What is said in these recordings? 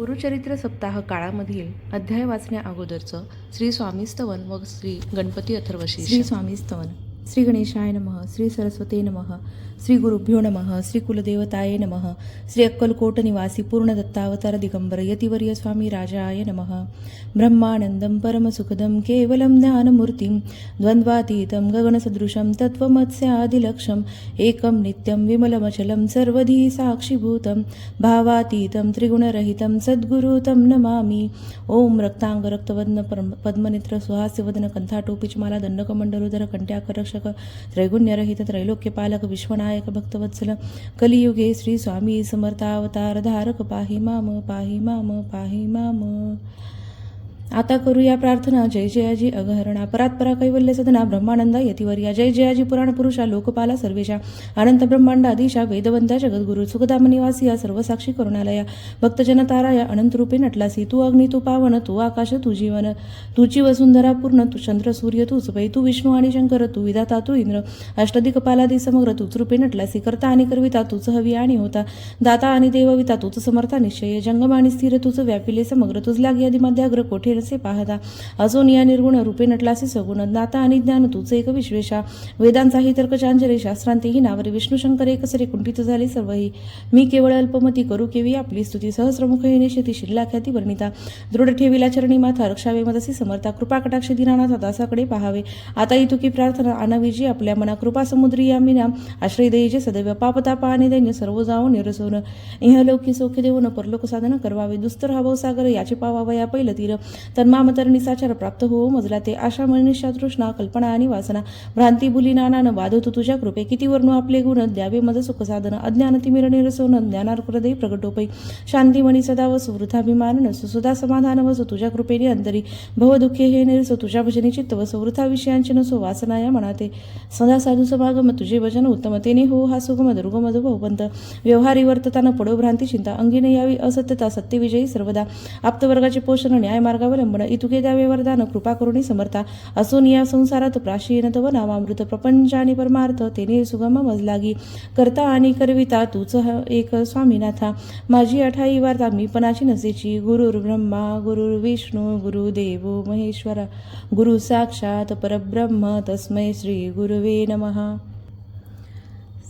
गुरुचरित्र सप्ताह काळामधील अध्याय वाचण्या अगोदरचं श्री स्वामीस्तवन व श्री गणपती अथर्वशी श्री स्वामी स्तवन. श्री गणेशाय नमः श्री सरस्वती नमः. श्री गुरुभ्यो नमः श्री कुलदेवताय नमः श्री अक्कलकोट निवासी पूर्णदत्तावतार दिगंबर यतिवर्य स्वामी राजाय नमः। ब्रह्मानंदं परमसुखदं केवलं ज्ञानमूर्तिं द्वन्द्वातीतं गगनसदृशं तत्त्वमत्स्यादिलक्षम् एकं नित्यं विमलमचलं सर्वधी साक्षीभूतं भावातीतं त्रिगुणरहितं सद्गुरु तं नमामि। ओम रक्तांग रक्तवदन परम पद्मनेत्र सुहास्यवदन कंठाटोपीचमाला दंडकमंडलोदर कंट्याकरक्षक त्रैगुण्यरहित त्रैलोक्यपालक नायक भक्तवत्सल कलियुगे श्री स्वामी समर्थावतार धारक पाहि माम पाहि माम पाहि माम। आता करूया प्रार्थना. जय जयाजी अगहरणा परात्परा कैवल्य सदना. ब्रह्मानंदा यतिवर्या. जय जयाजी पुराण पुरुषा. लोकपाला सर्वेशा. अनंत ब्रह्मांडा दिशा वेदवंता जगद्गुरु. सुखदाम निवासिया सर्वसाक्षी करुणालया. भक्तजन ताराया अनंत रूपे नटलासी. तू अग्नी तू पावन तू आकाश तू जीवन. तुची वसुंधरा पूर्ण. तू चंद्र सूर्य तू सुपै तू विष्णू आणि शंकर. तू विधाता तू इंद्र. अष्टदिक पालादी समग्र. तूच रूपे नटलासी. करता आणि करविता. तूच हवी आणि होता. दाता आणि देवविता. तूच समर्था निश्चय. जंगम आणि स्थिर. तूच व्यापिले समग्र. तुझ लागी आधी मध्याग्र. कोठे रसे पाहता अजून या निर्गुण रूपे नटलासी सगुण दाता आणि ज्ञान तुझ एक विश्वेशा. वेदांचाही तर्क चांजरे शास्त्रांतेही नावरे. विष्णू शंकर एकसरे कुंठित झाले सर्वही. मी केवळ अल्पमती करू केवी आपली स्तुती. सहस्रमुख येणे शेती शिल्ला ख्याती वर्णिता. दृढ ठेवीला चरणी माथा रक्षावे मदसी समर्था. कृपा कटाक्ष दिनानाथ दासाकडे पाहावे. आता इतुकी प्रार्थना आणावीजी आपल्या मना कृपा समुद्री या मीना आश्रय देईचे सदैव पापतापा आणि दैन्य सर्व जावो निरसोन. इहलौकी सौख्य देऊन परलोक साधन करवावे. दुस्तर हवो सागर याचे पावावया पैल तीर तन्मामतर निसाचार प्राप्त हो मजला ते आशा मनिषा तृष्णा कल्पना आणि वासना. भ्रांती बुली नानान वादवतो तुझ्या कृपे. किती वर्णू आपले गुण द्यावे मज सुख साधन. अज्ञान तिमिर निरसोन ज्ञानार हृदय प्रगटोपै. शांतीमणी सदा वसु वृथाभिमान नसु सुधा समाधान वसु तुझ्या कृपेने अंतरी. भव दुःखे हे निरसो तुझ्या भजनी चित्त वसु. वृथा विषयांचे नसो वासना या मनाते. सदा साधू समागम तुझे भजन उत्तमतेने हो हा सुगम दुर्गम भवपंत. व्यवहारी वर्तताना पडो भ्रांती चिंता अंगीने यावी असत्यता सत्यविजयी सर्वदा. आप्तवर्गाचे पोषण न्याय मार्गावलंबन इतुके द्यावे वरदान कृपा करुणी समर्था. असून या संसारात प्राशीन तव नामामृत. प्रपंच आणि परमार्थ तेने सुगम मजलागी. करता आणि करविता तूच एक स्वामीनाथा. माझी अठाई वार्ता मी पणाची नसेची. गुरुर् ब्रह्मा गुरुर् विष्णू गुरुदेवो महेश्वरा. गुरु साक्षात परब्रह्म तस्मै श्री गुरुवे नमः.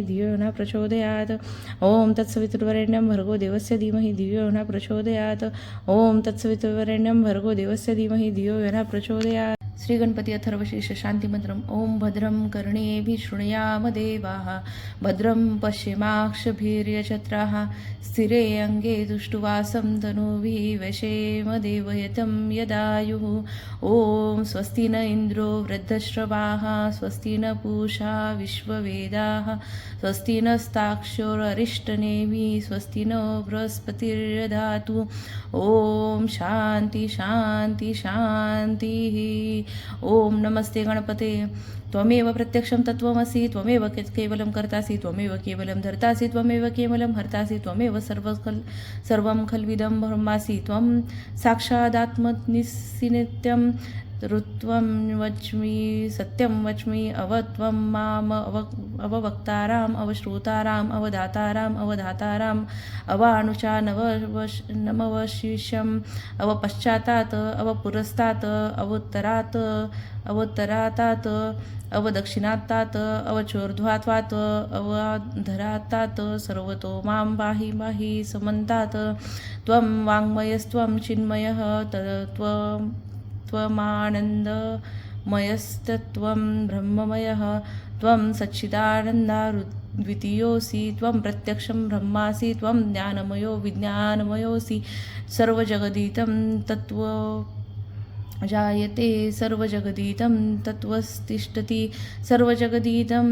धियो न प्रचोदयात्। ॐ तत्सवितुर्वरेण्यं भर्गो देवस्य धीमहि धियो न प्रचोदयात्। ॐ तत्सवितुर्वरेण्यं भर्गो देवस्य धीमहि धियो न प्रचोदयात्। श्री गणपती अथर्वशीर्ष शांतिमंत्रम ओम भद्रं कर्णे शृणुयाम देवाः भद्रं पश्येमाक्षभिर्यचत्राः स्थिरे अङ्गे दुष्टुवासं धनुभि वशेम देवयतं यदायुः। ॐ स्वस्ति न इन्द्रो वृद्धश्रवाः स्वस्ति न पूषा विश्ववेदाः स्वस्ति नस्ताक्षोररिष्टनेमिः स्वस्ति नो बृहस्पतिर्दधातु ॐ शान्ति शान्ति शान्तिः। ओम नमस्ते गणपते. त्वमेव प्रत्यक्षं तत्त्वमसि त्वमेव केवलं कर्तासि त्वमेव केवलं धर्तासि त्वमेव केवलं हर्तासि त्वमेव सर्व खल् सर्वं खल्विदं ब्रह्मासि त्वं साक्षादात्मनिस्सिनित्यं ऋत्वं वच्मि सत्यं वच्मि अवत्वं माम अव अववक्ताराम् अवश्रोताराम् अवधाताराम् अवधाताराम् अवानुचा नववश नमवशिष्यम् अवपश्चातात् अवपुरस्तात् अवोत्तरात् अवोत्तरातात् अवदक्षिणात्तात् अवचोर्ध्वात्वात् अवाधरात्तात् सर्वतो मां पाहि पाहि समन्तात् त्वं वाङ्मयस्त्वं चिन्मयः तत्त्वं त्वमानन्दमयस्तत्त्वं ब्रह्ममयः त्वं सच्चिदानन्दाद्वितीयोऽसि त्वं प्रत्यक्षं ब्रह्मासि त्वं ज्ञानमयो विज्ञानमयोऽसि सर्वजगदितं तत्त्व जायते सर्वजगदितं तत्त्वस्तिष्ठति सर्वजगदितं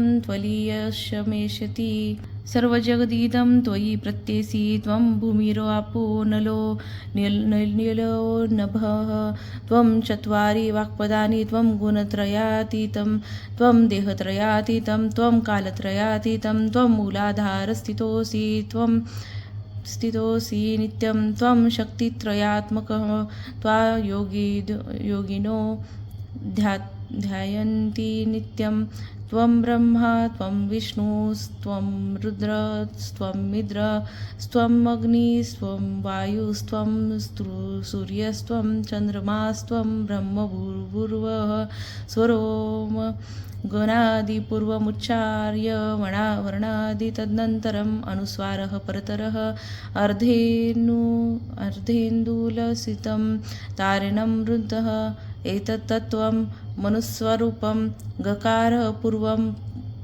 सर्व जगदीदम त्वयि प्रत्येसी त्वं भूमिरापो नलो निलो नभः। त्वं चत्वारि वाक्पदानि त्वं गुणत्रयातीतं त्वं देहत्रयातीतं त्वं कालत्रयातीतं त्वं मूलाधारस्थितोऽसि त्वं स्थितोऽसि नित्यं त्वं शक्तित्रयात्मकः। त्वा योगी योगिनो ध्या ध्यायन्ति नित्यं त्वं ब्रह्मा त्वं विष्णुस्त्वं रुद्रस्त्वं मिद्रस्त्वम् अग्निस्त्वं वायुस्त्वं स्त्रु सूर्यस्त्वं चन्द्रमास्त्वं ब्रह्मभूर्भुवः स्वरोम गणादिपूर्वमुच्चार्य वणा वर्णादि तदनन्तरम् अनुस्वारः परतरः अर्धेनु अर्धेन्दुलसितं तारिणं रुद्धः एतत् तत्त्वं मनुस्वरूपं गकारः पूर्वं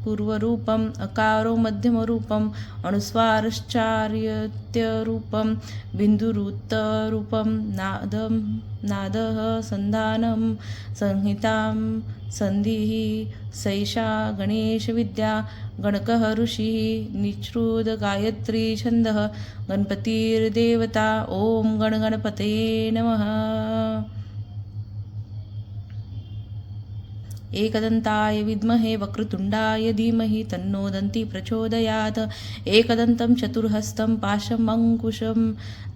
पूर्वरूपम् अकारो मध्यमरूपम् अनुस्वारश्चार्यत्यरूपं बिन्दुरुत्तरूपं नादं नादः सन्धानं संहितां सन्धिः सैषा गणेशविद्या गणकः ऋषिः निःश्रुत गायत्री छन्दः गणपतिर्देवता ॐ गणगणपते नमः एकदन्ताय विद्महे वक्रतुण्डाय धीमहि तन्नो दन्ति प्रचोदयात् एकदन्तं चतुर्हस्तं पाशमङ्कुशं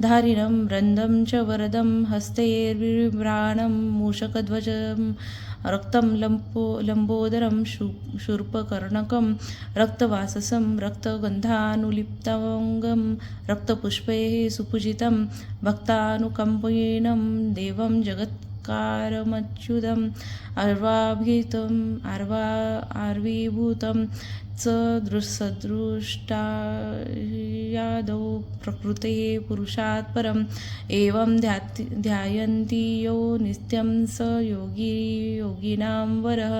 धारिणं रन्दं च वरदं हस्तैर्विभ्राणं मूषकध्वजं रक्तं लम्पो लम्बोदरं शू शूर्पकर्णकं रक्तवाससं रक्तगन्धानुलिप्ताङ्गं रक्तपुष्पैः सुपूजितं भक्तानुकम्पेनं देवं जगत् जगत्कारमच्युतम् अर्वाभितम् अर्वा आर्वीभूतं च दृसदृष्टायादौ प्रकृते पुरुषात् परम् एवं ध्याति ध्यायन्ति यो नित्यं स योगी योगिनां वरः।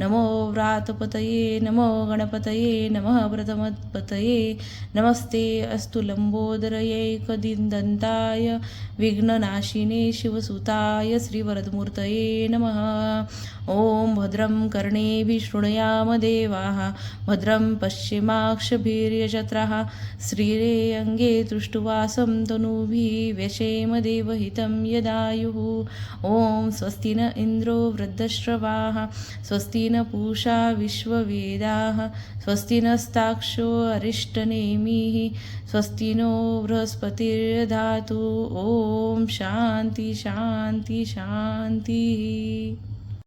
नमो व्रातपतये नमो गणपतये नमः प्रथमपतये नमस्ते अस्तु लम्बोदरयैकदिन्दन्ताय विघ्ननाशिने शिवसुताय श्रीवरदमूर्तये नमः। ॐ भद्रं कर्णेभिः शृणुयाम देवाः। भद्रं पश्चिमाक्षभिर्यजत्राः श्रीरे अङ्गे दृष्टुवासं तनुभिः व्यशेम देवहितं यदायुः। ॐ स्वस्ति न इन्द्रो वृद्धश्रवाः स्वस्ति न पूषा विश्ववेदाः स्वस्ति नस्ताक्षो अरिष्टनेमिः स्वस्ति नो बृहस्पतिर्धातु ॐ शान्ति शान्ति शान्तिः।